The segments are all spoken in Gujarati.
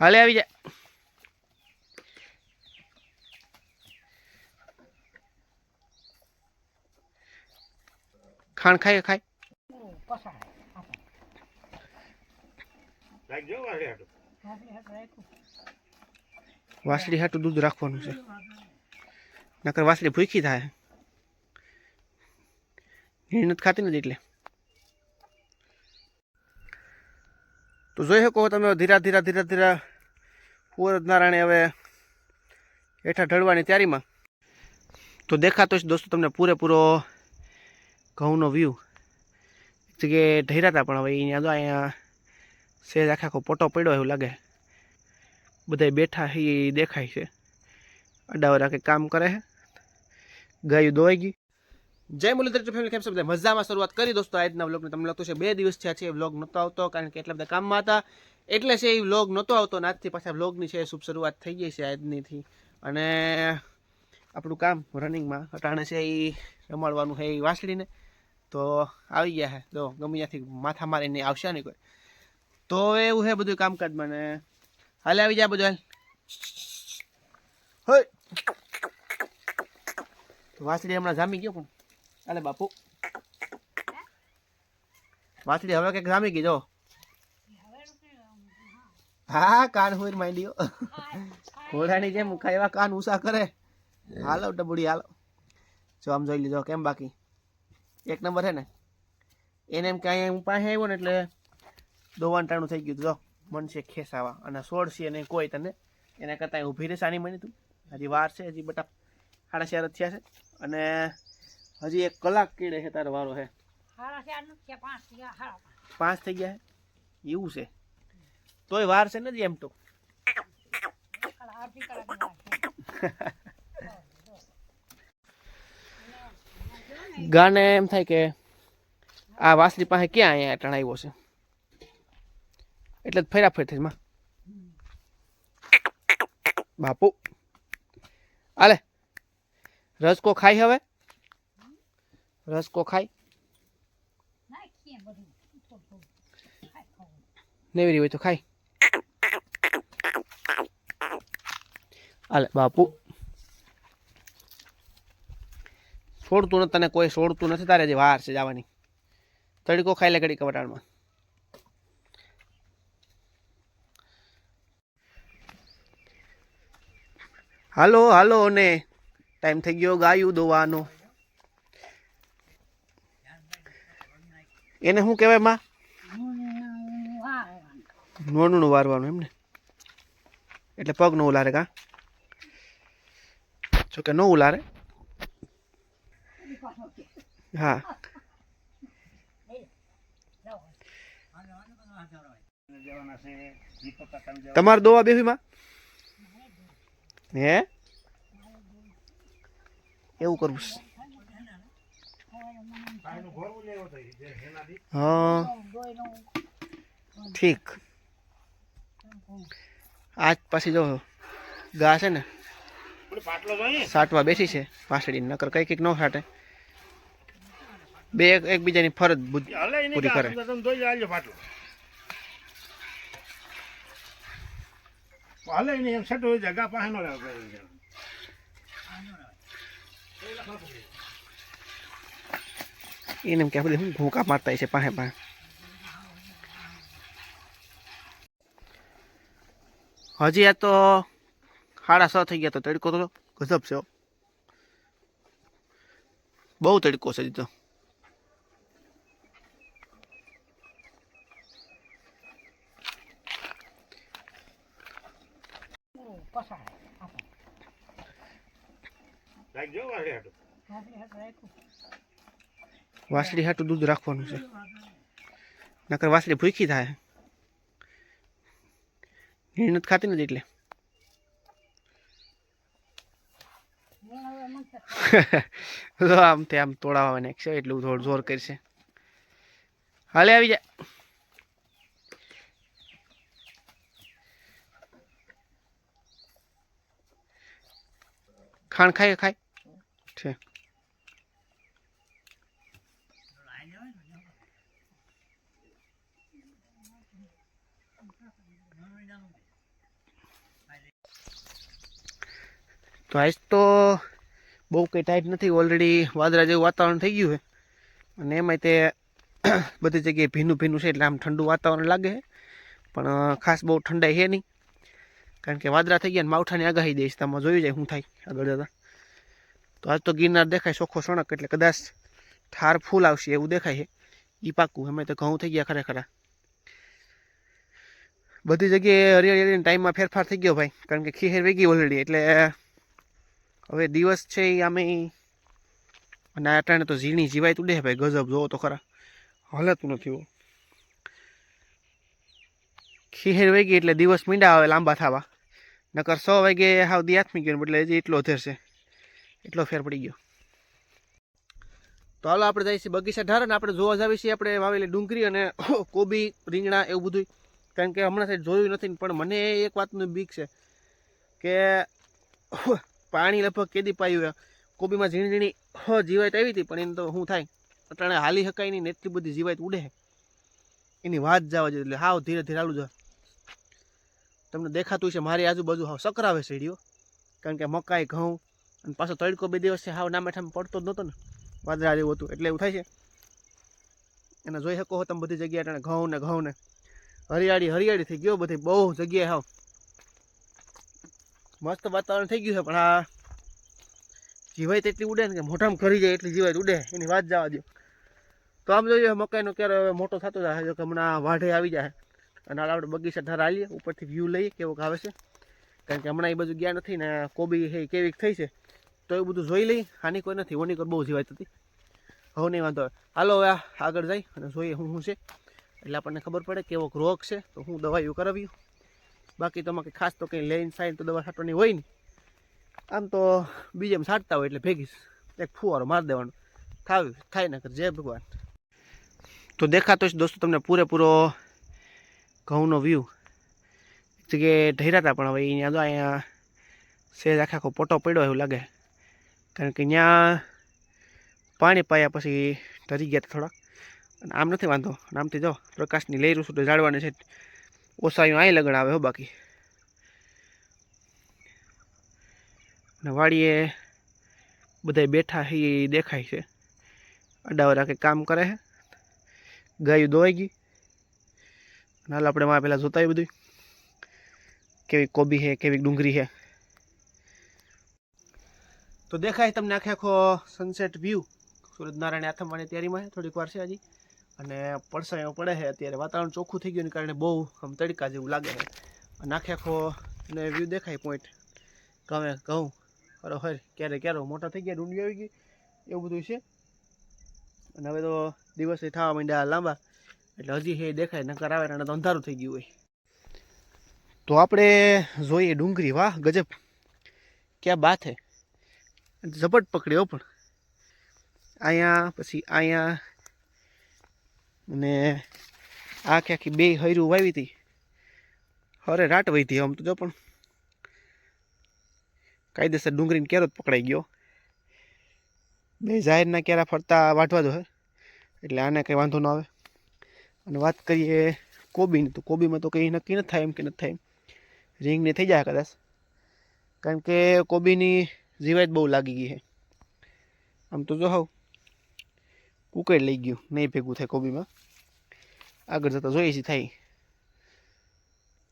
હાલે આવી જા ખાણ ખાય ખાય વાસળી હાટું દૂધ રાખવાનું છે. નકર વાસળી ભૂખી થાય. નીણ નથી ખાતી નથી એટલે. તો જોઈ શકો તમે ધીરા ધીરા ધીરા ધીરા પૂર નારાયણ હવે હેઠા ઢળવાની તૈયારીમાં. તો દેખાતો છે દોસ્તો તમને પૂરેપૂરો ઘઉંનો વ્યૂ એક જગ્યાએ ઢર્યા હતા પણ હવે અહીંયા જો અહીંયા સહેજ આખા આખો પોટો પડ્યો એવું લાગે. બધા બેઠા એ દેખાય છે. અડાવરા કંઈક કામ કરે છે ગાયું દોવાઈ ગઈ. જય મુરલીધર ફેમિલી, કેમ બધા? મજામાં શરૂઆત કરી દોસ્તો. આજના વ્લોગને તમને લગતું છે બે દિવસ થયા છે. વ્લોગ નહોતો આવતો કારણ કે એટલા બધા કામમાં હતા. એટલે છે એ વ્લોગ નહોતો આવતો નાથથી પાછા વ્લોગની છે શુભ શરૂઆત થઈ ગઈ છે આજનીથી. અને આપણું કામ રનિંગમાં. અટાણે છે એ રમાડવાનું છે એ વાસળીને તો આવી ગયા છે. તો ગમે ત્યાંથી માથા મારીને આવશે નહીં કોઈ. તો એવું છે બધું કામકાજ મને હાલે આવી જાય બધું હાલ. વાસળી હમણાં જામી ગયો પણ. અલે બાપુ. વાસળી હવે કંઈક જામી ગઈ, જો. હા કાન હોય માંડ્યો. ઘોડાની જેમ એવા કાન ઉષા કરે. હાલો ડબુડી હાલો. જો આમ જોઈ લીધો કેમ બાકી? એક નંબર છે ને? એને એમ કાંઈ હું પાસે આવ્યો ને એટલે દોવાન ટાણું થઈ ગયું જો મન છે ખેસાવા. અને સોળસી અને કોઈ તને. એના કરતાં ઊભી રહેશે આની મની તું. હજી વાર છે હજી બટા સાડા ચાર જ થયા છે. અને હજી એક કલાક કીડે છે તારો વારો છે પાંચ થઈ ગયા છે એવું છે. તોય વાર છે નથી એમ તો ગાને એમ થાય કે આ વાસળી પાસે ક્યાં અહીંયા અટાણ આવ્યો છે એટલે જ ફેરા ફેર થઈ માં બાપુ આલે રસકો ખાય હવે રસકો ખાય નેવરી હોય તો ખાય આલે બાપુ. છોડતું નથી તને કોઈ છોડતું નથી તારે જે વાર છે જવાની. તડકો ખાઈ લે ઘડી કવટાણમાં હાલો હાલો ને. ટાઈમ થઈ ગયો ગાયું દોવાનો. એને શું કહેવાયમાં? નોનું વારવાનું એમને. એટલે પગ નો ઉલારે કા? જો કે નો ઉલારે હા તમારે દોવા બેસી માં હે એવું કરવું છે. હા ઠીક આજ પાછી જો ગા છે ને સાટવા બેસી છે વાસળી નકર કઈ કંઈક ન સાટે બે એકબીજાની ફરજ પૂરી કરે. હાલે નહીં એમ છઠ્ઠો જગા પાસે નો રહેવો એને. એમ કે આ બધી ઘૂંકા મારતા છે પાસે પાસે હજી આ તો સાડા છ થઈ ગયા તો તડકો તો ગજબ છે હો. બહુ તડકો છે હજી તો રાખજો વારે હાટુ. વાસળી હાટું દૂધ રાખવાનું છે નકર વાસળી ભૂખી થાય નીણ નથી ખાતી નથી એટલે આમ તે આમ તોડાવવા નાખશે એટલું થોડું જોર કરશે. હાલે આવી જાય ખાણ ખાય ખાય. છે. તો આજ તો બહુ કંઈ ટાઈટ નથી. ઓલરેડી વાદળા જેવું વાતાવરણ થઈ ગયું છે. અને એમાંય તે બધી જગ્યાએ ભીનું ભીનું છે એટલે આમ ઠંડુ વાતાવરણ લાગે પણ ખાસ બહુ ઠંડાઈ છે નહીં. કારણ કે વાદળા થઈ ગયા ને માવઠાની આગાહી દઈશ તમે જોયું જાય શું થાય આગળ જતાં. તો આજ તો ગિરનાર દેખાય ચોખ્ખો સણક એટલે કદાચ ઠાર ફૂલ આવશે એવું દેખાય છે. એ પાકું અમે તો ઘઉં થઈ ગયા ખરેખર બધી જગ્યાએ હરિયાળી હરિયાળી ટાઈમમાં ફેરફાર થઈ ગયો ભાઈ. કારણ કે ખીહેર વેગી ઓલરેડી એટલે હવે દિવસ છે એ આમે અને અટાણે તો ઝીણી જીવાય તું દે ભાઈ, ગજબ જોવો તો ખરા. હાલતું નથી એવું ખીહેર વાગી એટલે દિવસ મીંડા આવે લાંબા થવા. નકર સો વાગે હાવ દી આથમી ગયો બદલે હજી એટલો ધેરશે એટલો ફેર પડી ગયો. તો હાલો આપણે જઈએ છીએ બગીચા ઢાર અને આપણે જોવા જાવી છીએ આપણે વાવેલી ડુંગળી અને કોબી, રીંગણા એવું બધું કારણ કે હમણાં સાહેબ જોયું નથી પણ મને એક વાતનું બીક છે કે પાણી લગભગ કેદી પાયું હોય કોબીમાં ઝીણી ઝીણી હ જીવાત આવી હતી, પણ એને તો શું થાય. અટાણે હાલી શકાય નહીં એટલી બધી જીવાત ઉડે. એની વાત જવા જોઈએ એટલે હાવ ધીરે ધીરે હાલું જાય તમને દેખાતું છે મારી આજુબાજુ હાવ સકરાવે સીડીઓ કારણ કે મકાઈ, ઘઉં, અને પાછો તડકો બે દિવસથી હાવ નામે ઠામ પડતો જ નહોતો ને. વાદળા જેવું હતું, એટલે એવું થાય છે. એને જોઈ શકો હો તમે બધી જગ્યાએ ઘઉં ને ઘઉં ને. હરિયાળી હરિયાળી થઈ ગયો બધી, બહુ જગ્યાએ હાવ. મસ્ત વાતાવરણ થઈ ગયું છે, પણ આ જીવાય તેટલી ઉડે ને કે મોઢામાં કરી જાય એટલી જીવાય ઉડે, એની વાત જવા દો તો આમ જોઈએ, મકાઈનો ક્યારે હવે મોટો થતો જાય, જો કે હમણાં વાઢે આવી જાય. અને આપણે બગીચા ધાર આવીએ, ઉપરથી વ્યૂ લઈએ, કેવો આવે છે. કારણ કે હમણાં એ બધું ગયા નથી ને કોબી છે એ કેવી થઈ છે. તો એ બધું જોઈ લઈ હાની કોઈ નથી, ઓની કોઈ બહુ જીવાય હતી હવે નહીં, વાંધો. હાલો હવે આગળ જઈ અને જોઈએ શું શું છે. એટલે આપણને ખબર પડે કેવો રોગ છે, તો હું દવાઈઓ કરાવ્યું બાકી તો કંઈ ખાસ તો કંઈ લઈને સાઈન તો દવા છાંટવાની હોય નહીં. આમ તો બીજેમ છાંટતા હોય એટલે ભેગી એક ફુવારો મારી દેવાનો. થાવ, થાય નકર જય ભગવાન. તો દેખાતો છે દોસ્તો તમને પૂરેપૂરો ઘઉંનો વ્યૂ એક જગ્યાએ ઢેરા હતા પણ હવે અહીંયા તો અહીંયા સહેજ આખે આખો પોટો પડ્યો એવું લાગે. કારણ કે ત્યાં પાણી પાયા પછી ઢરી ગયા થોડાક. અને આમ નથી વાંધો. આમથી જો પ્રકાશની લઈ છું તો જાળવાની છે ઓસાયું અહીં લગ્ન આવે હો બાકી. અને વાડીએ બધા બેઠા એ દેખાય છે. અડાવરા કે કામ કરે છે ગાયું દોવાઈ ગઈ. હાલ આપણે માં પેલા જોતા બધું કેવી કોબી છે કેવી ડુંગળી છે તો દેખાય તમને આખે આખો સનસેટ વ્યૂ સૂરજનારાયણ આથમવાની તૈયારીમાં છે થોડીક વાર છે હજી. અને પડસાયો પડે છે, અત્યારે વાતાવરણ ચોખ્ખું થઈ ગયું કારણે બહુ આમ તડકા જેવું લાગે છે. નાખે આખો ને વ્યૂ દેખાય પોઈન્ટ ગમે ઘઉં અરે હર ક્યારે ક્યારે, મોટા થઈ ગયા, ડુંડી આવી ગઈ, એવું બધું છે. અને હવે તો દિવસે થવા માંડ્યા લાંબા, એટલે હજી હે દેખાય, નકર આવે અને તો અંધારું થઈ ગયું હોય. તો આપણે જોઈએ ડુંગળી. વાહ, ગજબ. ક્યાં બાત હે. ઝપટ પકડ્યો પણ. અહીંયા, પછી અહીંયા અને આખી આખી બે હૈરું વાવી હતી. હરે રાટ વહી હતી આમ તો, જો પણ. કાયદેસર ડુંગળીને કેરો જ પકડાઈ ગયો. બે જાહેરના કેરા ફરતા વાટવા દો હે. એટલે આને કંઈ વાંધો ન આવે. અને વાત કરીએ કોબીની, તો કોબીમાં તો કંઈ નક્કી નથી થાય એમ કે નથી થાય એમ. રીંગની થઈ જાય કદાચ. કારણ કે કોબીની જીવાત બહુ લાગી ગઈ છે. આમ તો જો હાવ. કુકર લઈ ગયું, નહીં ભેગું થાય કોબીમાં. આગળ જતાં જોઈએ છે થાય.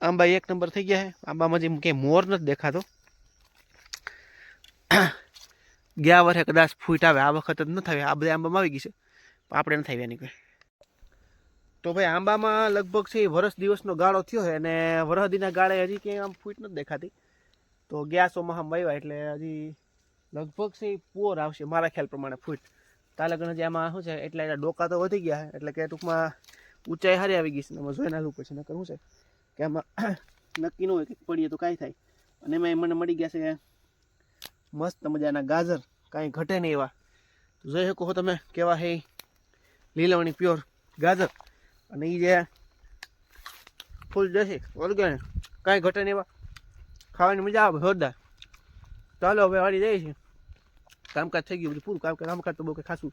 આંબા એક નંબર થઈ ગયા છે આંબામાં જે ક્યાંય મોર નથી દેખાતો. ગયા વર્ષે કદાચ ફૂટ આવે, આ વખત જ ન થાય આ બધા આંબામાં આવી ગઈ છે. પણ આપણે નથી આવ્યા એની કોઈ તો ભાઈ આંબામાં લગભગ છે વરસ દિવસનો ગાળો થયો છે અને વરહદીના ગાળે હજી ક્યાંય આમ ફૂટ નથી દેખાતી. તો ગયા સોમાં આમ વાવ્યા એટલે હજી લગભગ છે પોર આવશે, મારા ખ્યાલ પ્રમાણે ફૂટ. તાલગણ જે આમાં શું છે? એટલે ડોકા તો વધી ગયા એટલે કે ટૂંકમાં ઊંચાઈ હારી આવી ગઈ છે, એમાં જોઈને હાલવું પડશે, નકર શું છે? કે આમાં નક્કી ન હોય કે પડીએ તો કાંઈ થાય. અને એમાં મને મળી ગયા છે મસ્ત મજાના ગાજર, કાંઈ ઘટે નહીં એવા. તો જોઈ શકો છો તમે કેવા હે લીલવણી પ્યોર ગાજર. અને એ જે ફૂલ જશે ઓર્ગેનિક કાંઈ ઘટે નહીં એવા. ખાવાની મજા આવે, જોરદાર. ચાલો, હવે વાળી જઈએ છીએ. કામકાજ થઈ ગયું બધું પૂરું કામકાજ કામકાજ તો બહુ કંઈ ખાસું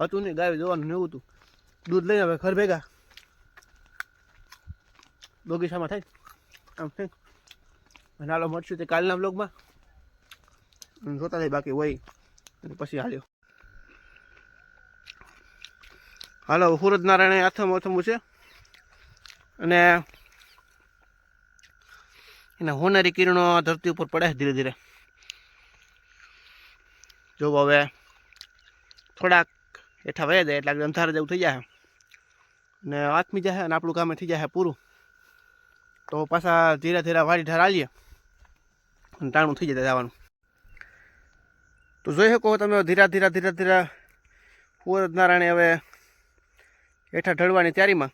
હતું નહીં, ગાય જોવાનું એવું હતું. દૂધ લઈને હવે ઘર ભેગા. બગીચામાં થાય આમ થઈ અને હાલો મળશું તે કાલના બ્લોગમાં જોતા જાય બાકી હોય. અને પછી હાલ્યો. હાલો સૂરજ નારાયણ આથમ અથમું છે. અને એના હોનારી કિરણો ધરતી ઉપર પડે ધીરે ધીરે. જો હવે થોડાક હેઠા વયા જાય એટલે અંધારા જેવું થઈ જાય ને આથમી જાય અને આપણું કામ થઈ જાય પૂરું. તો પાછા ધીરે ધીરે વાડી ઢાર આલીએ અને ટાણું થઈ જાય જવાનું. તો જોઈ શકો તમે ધીરે ધીરે ધીરે ધીરે નારાયણ હવે હેઠા ઢળવાની તૈયારીમાં.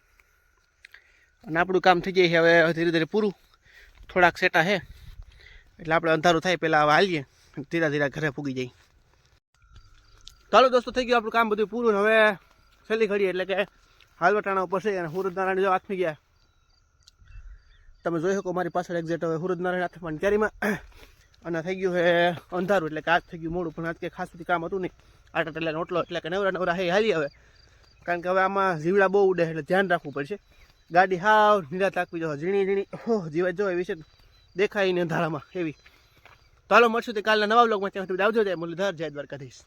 અને આપણું કામ થઈ જાય છે હવે ધીરે ધીરે પૂરું. થોડાક સેટા છે એટલે આપણે અંધારું થાય પહેલાં હવે હાલીએ ધીરા ધીરે ઘરે ફૂગી જઈએ. ચાલો દોસ્તો, થઈ ગયું આપણું કામ બધું પૂરું. હવે છેલ્લી ઘડી એટલે કે હાલવટાણા ઉપર છે અને સૂરજ નારાયણ જો આથમી ગયા તમે જોઈ શકો મારી પાછળ એક્ઝેક્ટ હવે સૂરજ નારાયણ કેરીમાં અને થઈ ગયું હે અંધારું, એટલે કે આજ થઈ ગયું મોડું, પણ આજ કે ખાસ સુધી કામ હતું નહીં. આટા ટેલા ઓટલો, એટલે કે નવરા નવરા હે હાલી હવે. કારણ કે હવે આમાં જીવડા બહુ ઉડે એટલે ધ્યાન રાખવું પડશે. ગાડી હાવ નિરાત રાખવી જો, ઝીણી ઝીણી, હો જીવા જો એવી છે દેખાય નહીં અંધારામાં, એવી. તો હાલો, મળશું તે કાલના નવા બ્લોગમાં ત્યાં આવજો જાય મુરલીધર, જય દ્વારકાધીશ.